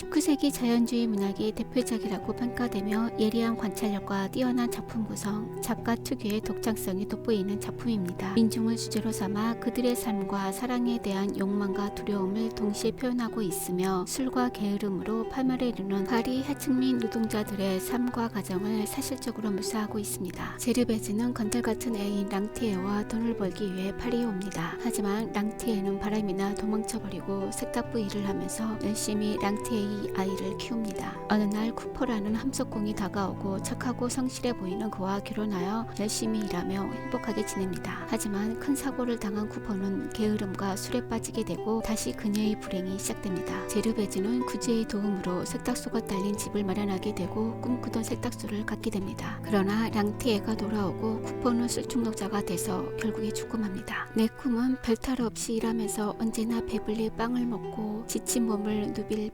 19세기 자연주의 문학의 대표작이라고 평가되며 예리한 관찰력과 뛰어난 작품 구성, 작가 특유의 독창성이 돋보이는 작품입니다. 민중을 주제로 삼아 그들의 삶과 사랑에 대한 욕망과 두려움을 동시에 표현하고 있으며 술과 게으름으로 파멸에 이르는 파리 하층민 노동자들의 삶과 가정을 사실적으로 묘사하고 있습니다. 제르베즈는 건달 같은 애인 랑티에와 돈을 벌기 위해 파리에 옵니다. 하지만 랑티에는 바람이나 도망쳐버리고 세탁부 일을 하면서 열심히 랑티에 의 아이를 키웁니다. 어느 날 쿠퍼라는 함석공이 다가오고 착하고 성실해 보이는 그와 결혼하여 열심히 일하며 행복하게 지냅니다. 하지만 큰 사고를 당한 쿠퍼는 게으름과 술에 빠지게 되고 다시 그녀의 불행이 시작됩니다. 제르베즈는 구제의 도움으로 세탁소가 딸린 집을 마련하게 되고 꿈꾸던 세탁소를 갖게 됩니다. 그러나 랑티에가 돌아오고 쿠퍼는 술중독자가 돼서 결국에 죽고 맙니다. 내 꿈은 별탈 없이 일하면서 언제나 배불리 빵을 먹고 지친 몸을 누빌